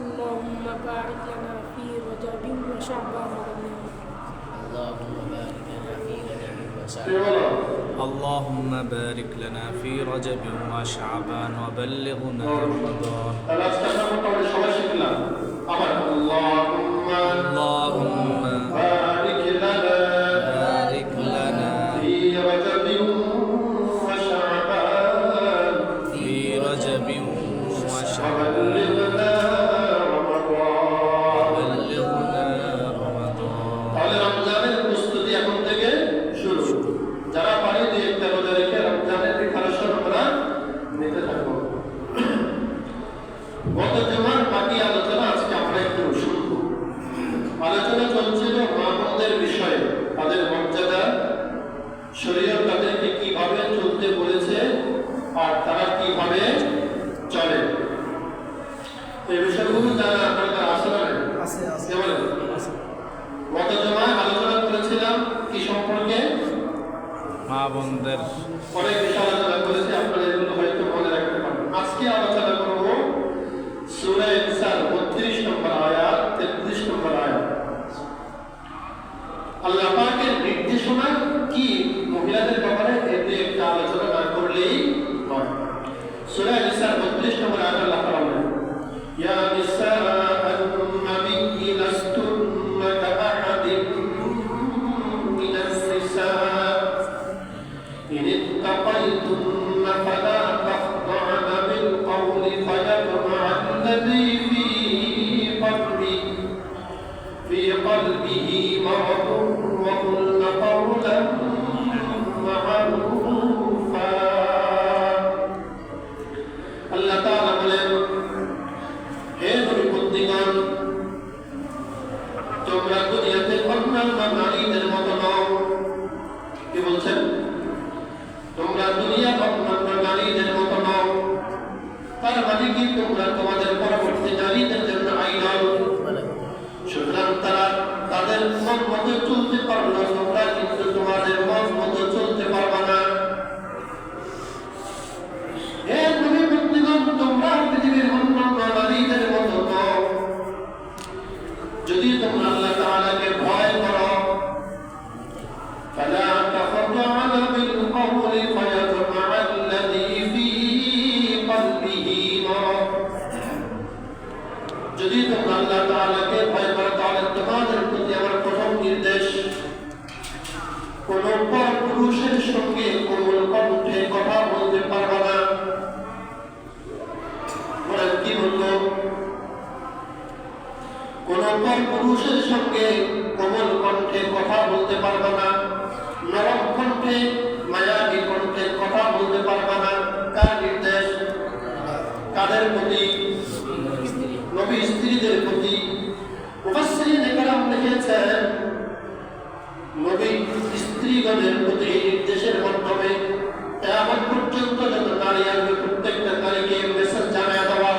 اللهم بارك لنا في رجب وشعبان اللهم بارك لنا في رجب وشعبان وبلغنا رمضان. اللهم গত জমার বাকি আলোচনা আজকে আমরা একটু শুনব। আলোচনা চলছিল মা বোনদের বিষয়ে তাদের মর্যাদা শরীর তাদেরকে কীভাবে চলতে বলেছে আর তারা কীভাবে চলে। এই বিষয়গুলো যারা আপনাদের আসলে আছে আছে বলেন? গত জমায় আলোচনা করেছিলাম কি সম্পর্কে? মা বোনদের অনেক বিষয় আলোচনা করেছি আপনারা سورہ نساء 32 نساء لستن كأحد من النساء. إن اتقيتن فلا تخضعن بالقول الذي في في قلبه مرض وقل তার মানে কি? তোমরা তোমাদের পরবর্তী নারীদের জন্য আইডল সুতরাং তারা তাদের মন মতো চলতে পারল তোমরা কিন্তু তোমাদের মন মতো চলতে পারবে না। বন্ধুগণ তোমরা পৃথিবীর অন্যান্য নারীদের মতো যদি তোমরা যদি পুরুষের সঙ্গে কোমল কণ্ঠে কথা বলতে পারবে না। বলেন নরম কণ্ঠে, মায়াবী কণ্ঠে কথা বলতে পারবে না। কার নির্দেশ? কাদের প্রতি নবী স্ত্রীদের প্রতি মুফাসসিরিন একরাম লিখেছেন নবী স্ত্রীগণের প্রতি নির্দেশের মাধ্যমে এমন পর্যন্ত যত নারী আসবে, প্রত্যেকটা নারীকে মেসেজ জানায় দেওয়া।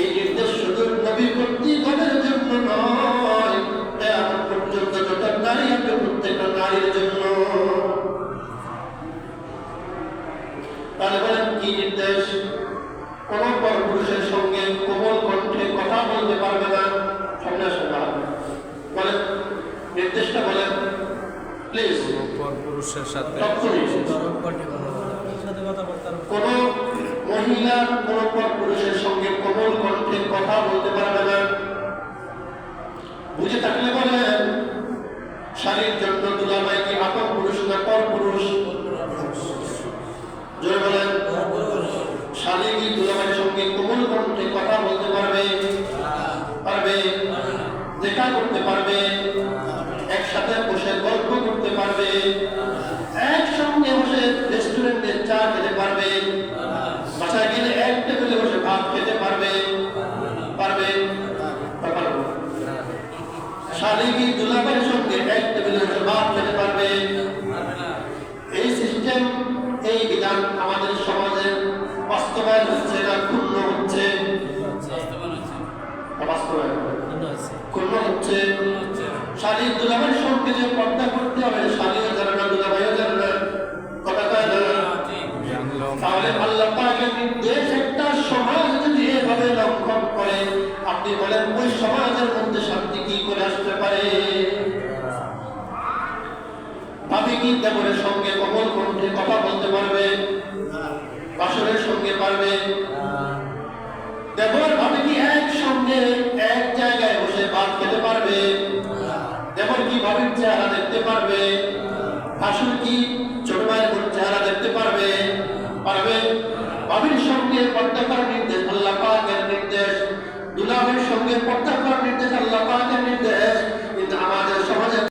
এই নির্দেশ শুধু নবী প্রতিগণের জন্য নয় এমন পর্যন্ত যত নারী আসবে, প্রত্যেকটা নারীর জন্য। তাহলে বলেন, কি নির্দেশ? কোন পর পুরুষের সঙ্গে কোমল কণ্ঠে কথা বলতে পারবে না? না বলেন নির্দেশটা পর পুরুষের সাথে একসঙ্গে বসে রেস্টুরেন্টে চা খেতে পারবে, বাসায় গেলে এক টেবিলে বসে ভাত খেতে পারবে পারবে শালিগি দুলাভাইয়ের সঙ্গে এক টেবিলে বসে ভাত খেতে দেবনের সঙ্গে কমল কণ্ঠে কথা বলতে পারবে? বাসরের সঙ্গে পারবে? দেবর ভাবে কি এক সঙ্গে এক জায়গায় বসে ভাত খেতে পারবে? দেবর কি ভাবির চেহারা দেখতে পারবে? ভাসুর কি ছোট ভাইয়ের চেহারা দেখতে পারবে? পারবে? ভাবির সঙ্গে পর্দা